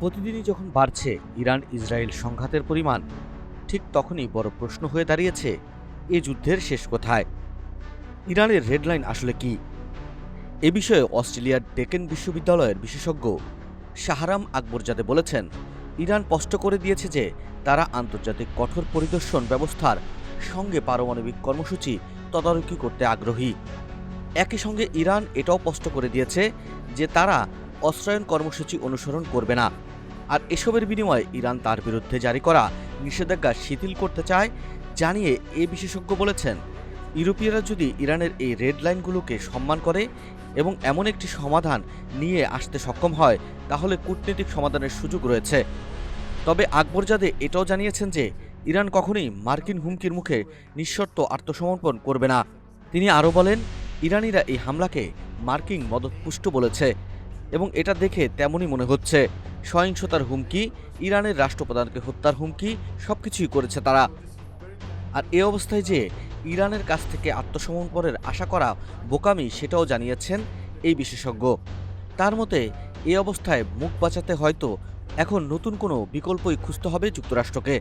প্রতিদিনই যখন বাড়ছে ইরান ইসরায়েল সংঘাতের পরিমাণ, ঠিক তখনই বড় প্রশ্ন হয়ে দাঁড়িয়েছে, এ যুদ্ধের শেষ কোথায়? ইরানের রেডলাইন আসলে কি? এ বিষয়ে অস্ট্রেলিয়ার ডেকেন বিশ্ববিদ্যালয়ের বিশেষজ্ঞ শাহরাম আকবরজাদে বলেছেন, ইরান স্পষ্ট করে দিয়েছে যে তারা আন্তর্জাতিক কঠোর পরিদর্শন ব্যবস্থার সঙ্গে পারমাণবিক কর্মসূচি তদারকি করতে আগ্রহী। একই সঙ্গে ইরান এটাও স্পষ্ট করে দিয়েছে যে তারা অস্ত্রায়ন কর্মসূচি অনুসরণ করবে না। আর এসবের বিনিময়ে ইরান তার বিরুদ্ধে জারি করা নিষেধাজ্ঞা শিথিল করতে চায়, জানিয়ে এ বিশেষজ্ঞ বলেছেন, ইউরোপীয়রা যদি ইরানের এই রেড লাইনগুলোকে সম্মান করে এবং এমন একটি সমাধান নিয়ে আসতে সক্ষম হয়, তাহলে কূটনৈতিক সমাধানের সুযোগ রয়েছে। তবে আকবরজাদে এটাও জানিয়েছেন যে, ইরান কখনোই মার্কিন হুমকির মুখে নিঃশর্ত আত্মসমর্পণ করবে না। তিনি আরও বলেন, ইরানিরা এই হামলাকে মার্কিন মদতপুষ্ট বলেছে। এবং এটা দেখে তেমনই মনে হচ্ছে। সহিংসতার হুমকি, ইরানের রাষ্ট্রপ্রধানকে হত্যার হুমকি সব কিছুই করেছে তারা। আর এ অবস্থায় যে ইরানের কাছ থেকে আত্মসমর্পণের আশা করা বোকামি, সেটাও জানিয়েছেন এই বিশেষজ্ঞ। তার মতে, এ অবস্থায় মুখ বাঁচাতে হয়তো এখন নতুন কোনো বিকল্পই খুঁজতে হবে যুক্তরাষ্ট্রকে।